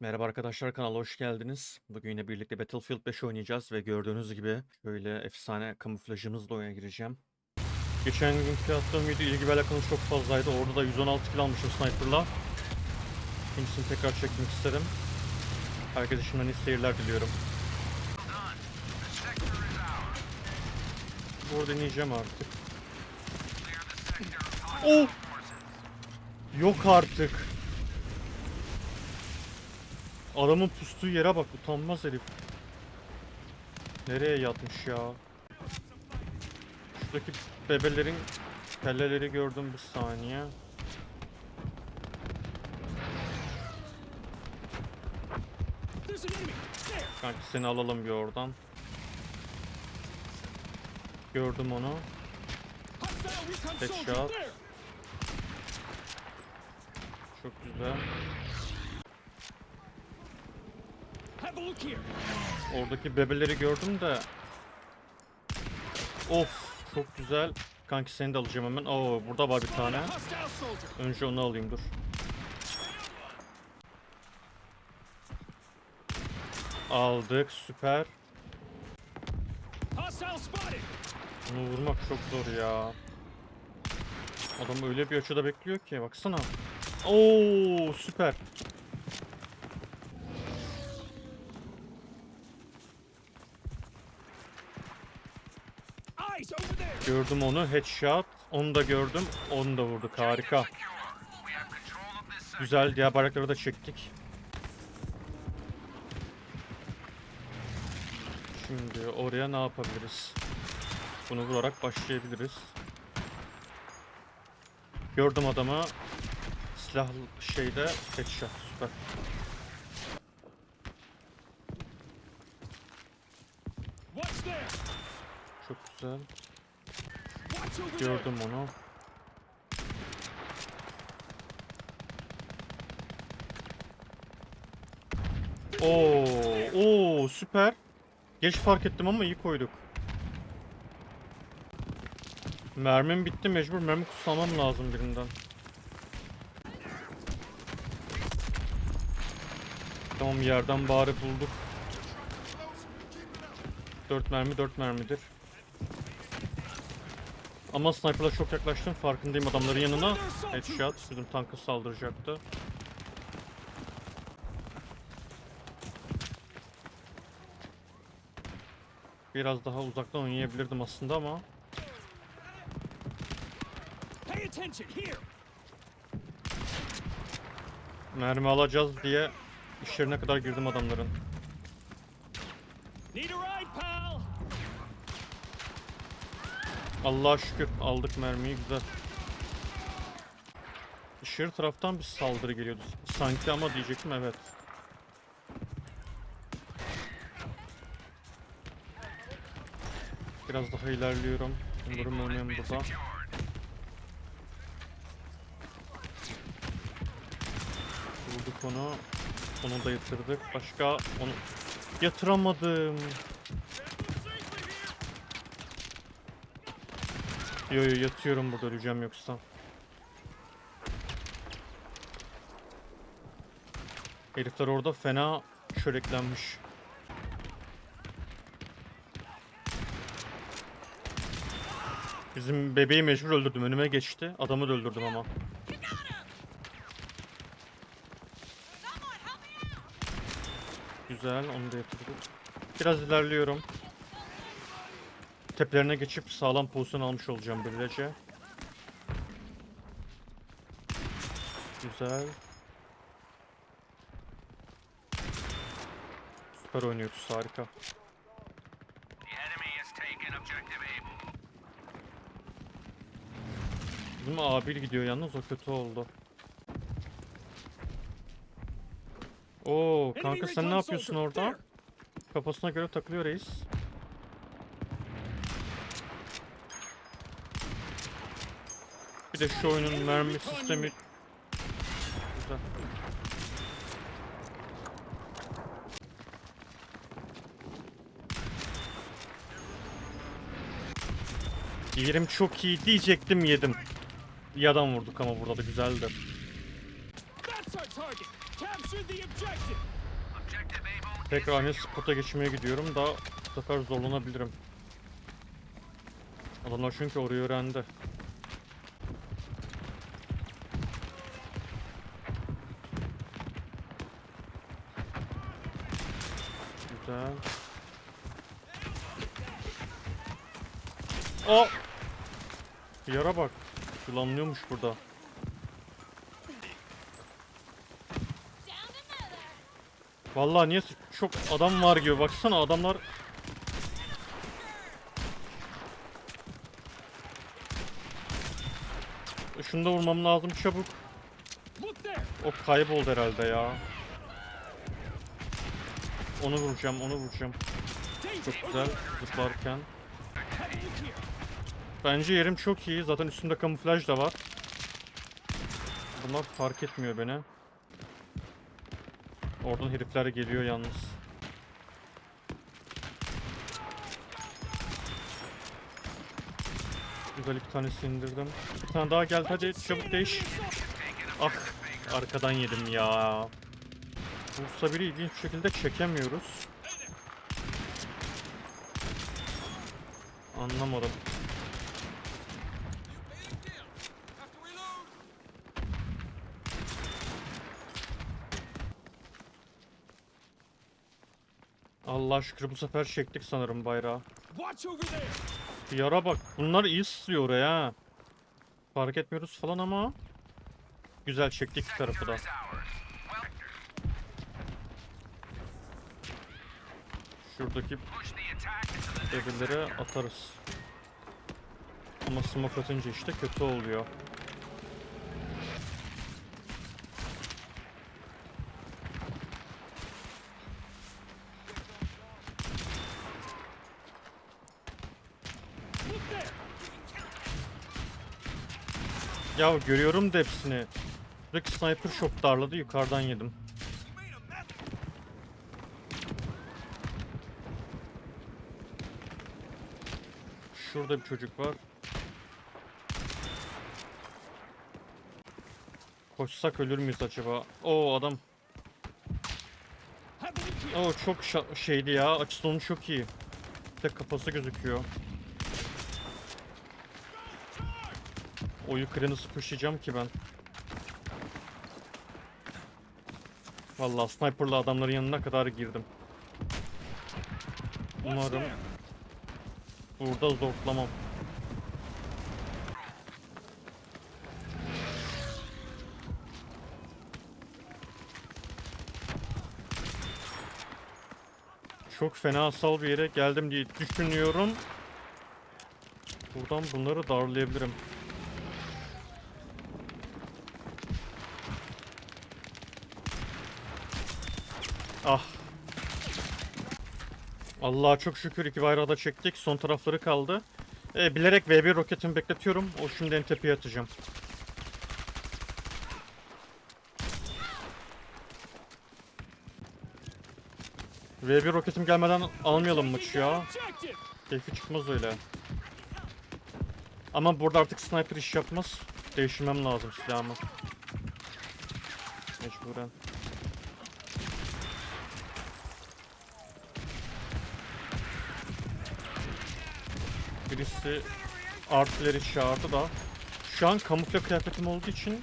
Merhaba arkadaşlar kanala hoş geldiniz. Bugün yine birlikte Battlefield 5 oynayacağız ve gördüğünüz gibi şöyle efsane kamuflajımızla oyuna gireceğim. Geçen günkü attığım video ilgi ve alakanız çok fazlaydı. Orada da 116 kill almışım sniper'la. İkincisini tekrar çekmek istedim. Herkese şimdiden iyi seyirler diliyorum. Bu deneyeceğim artık. Oh! Yok artık. Adamın pustuğu yere bak utanmaz herif. Nereye yatmış ya? Şuradaki bebelerin kelleleri gördüm bir saniye. Kanki seni alalım bir oradan. Gördüm onu. Headshot. Çok güzel. Oradaki bebeleri gördüm de. Of çok güzel. Kanki seni de alacağım hemen. Oo burada var bir tane. Önce onu alayım dur. Aldık süper. Bunu vurmak çok zor ya. Adam öyle bir açıda bekliyor ki baksana. Oo süper. Gördüm onu headshot. Onu da gördüm. Onu da vurduk harika. Güzel diğer bayrakları da çektik. Şimdi oraya ne yapabiliriz? Bunu vurarak başlayabiliriz. Gördüm adamı. Silah şeyde headshot süper. Çok güzel. Gördüm onu. Oo, oo süper. Geç fark ettim ama iyi koyduk. Mermim bitti mecbur mermi kullanmam lazım birinden. Tamam yerden bari bulduk. 4 mermi 4 mermidir. Ama sniper'la çok yaklaştım farkındayım adamların yanına. Headshot bizim tanka saldıracaktı. Biraz daha uzaktan oynayabilirdim aslında ama mermi alacağız diye işlerine kadar girdim adamların. Need a ride, Allah'a şükür aldık mermiyi güzel. Dışarı taraftan bir saldırı geliyordu sanki ama diyecektim evet. Biraz daha ilerliyorum. Umarım ölmem burada. Vurduk onu. Onu da yatırdık. Başka onu yatıramadım. Yo yo yatıyorum burada öleceğim yoksa. Herifler orada fena çöreklenmiş. Bizim bebeği mecbur öldürdüm. Önüme geçti. Adamı da öldürdüm ama. Güzel, onu da yatırdık. Biraz ilerliyorum. Tepelerine geçip sağlam pozisyon almış olacağım böylece. Güzel. Süper oynuyoruz, harika. Bizim A1 gidiyor yalnız o kötü oldu. Oo kanka sen ne yapıyorsun orada? Kafasına göre takılıyor reis. Bir de şu oyunun mermi sistemi güzel. Yerim çok iyi diyecektim yedim. İyi adam vurduk ama burada da güzeldi. Tekrar aynı spota geçmeye gidiyorum da bu sefer zorlanabilirim. Adamlar çünkü orayı öğrendi. Güzel. Aa! Yara bak. Yılanlıyormuş burada. Vallahi niye çok adam var gibi baksana adamlar Şunu da vurmam lazım çabuk. O kayboldu herhalde ya. Onu vuracağım, onu vuracağım. Çok güzel zıplarken. Bence yerim çok iyi. Zaten üstümde kamuflaj da var. Bunlar fark etmiyor beni. Oradan herifler geliyor yalnız. Güzel iki tanesi indirdim. Bir tane daha geldi hadi çabuk değiş. Ah arkadan yedim ya. Bursa biri ilginç bir şekilde çekemiyoruz. Anlamadım. Allah şükür bu sefer çektik sanırım bayrağı. Yara bak. Bunlar iyi sızıyor oraya ha. Fark etmiyoruz falan ama. Güzel çektik bir tarafı da. Şuradaki devirlere atarız. Ama smoke atınca işte kötü oluyor. Ya görüyorum da hepsini. Sniper çok darladı yukarıdan yedim. Şurada bir çocuk var. Koşsak ölür müyüz acaba? Oo adam. Oo çok şeydi ya. Açısı onun çok iyi. Bir de kafası gözüküyor. O yukarı nasıl pushlayacağım ki ben? Vallahi sniperla adamların yanına kadar girdim. Umarım burada zorlamam. Çok fenasal bir yere geldim diye düşünüyorum. Buradan bunları darlayabilirim. Ah. Allah'a çok şükür iki bayrağı da çektik. Son tarafları kaldı. E, bilerek V1 roketimi bekletiyorum. O şimdi en tepeye atacağım. V1 roketim gelmeden almayalım maçı ya. Keyfi çıkmaz öyle. Ama burada artık sniper iş yapmaz. Değiştirmem lazım silahımı. Mecburen. Birisi artileri çağırdı da. Şu an kamufle kıyafetim olduğu için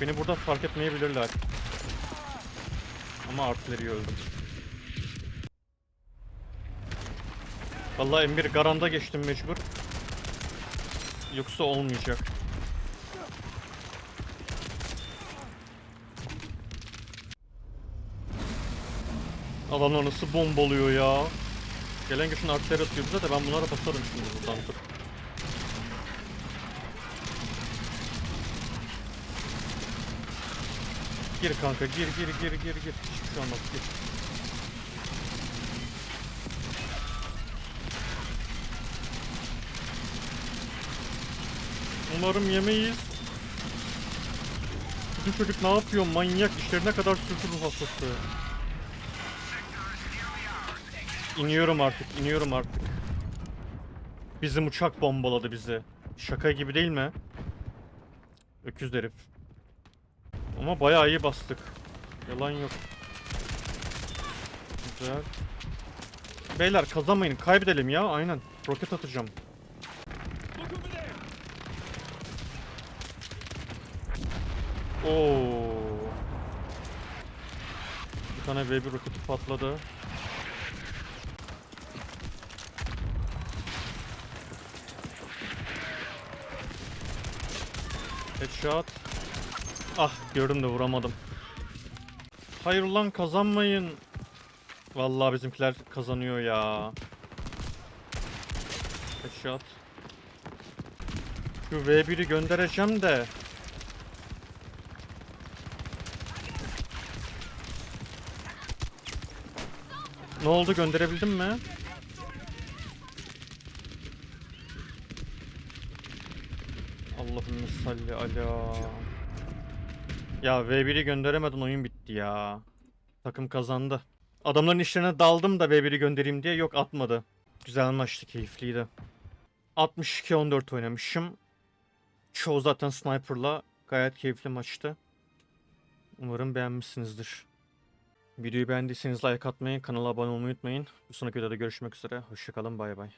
beni burada fark etmeyebilirler. Ama artileri öldüm. Vallahi M1 garanda geçtim mecbur. Yoksa olmayacak. Adamlar nasıl bombalıyor ya. Gelen geçen artileri atıyor bize de ben bunlara basarım şimdi buradan dur. Gir kanka gir gir gir gir gir. Hiçbir şey olmaz gir. Umarım yemeyiz. Bizim çocuk ne yapıyor? Manyak işlerine kadar sürdü ruh hastası. İniyorum artık, iniyorum artık. Bizim uçak bombaladı bizi. Şaka gibi değil mi? Öküz herif. Ama bayağı iyi bastık. Yalan yok. Güzel. Beyler kazanmayın. Kaybedelim ya. Aynen. Roket atacağım. Oo. Bir tane V1 roketi patladı. Headshot. Ah gördüm de vuramadım. Hayır lan kazanmayın. Vallahi bizimkiler kazanıyor ya. Headshot. Şu V1'i göndereceğim de. Ne oldu gönderebildim mi? Allahümme salli ala. Ya V1'i gönderemedin oyun bitti ya. Takım kazandı. Adamların işlerine daldım da V1'i göndereyim diye yok atmadı. Güzel maçtı keyifliydi. 62-14 oynamışım. Çoğu zaten sniper'la gayet keyifli maçtı. Umarım beğenmişsinizdir. Videoyu beğendiyseniz like atmayı, kanala abone olmayı unutmayın. Bir sonraki videoda görüşmek üzere. Hoşçakalın, bay bay.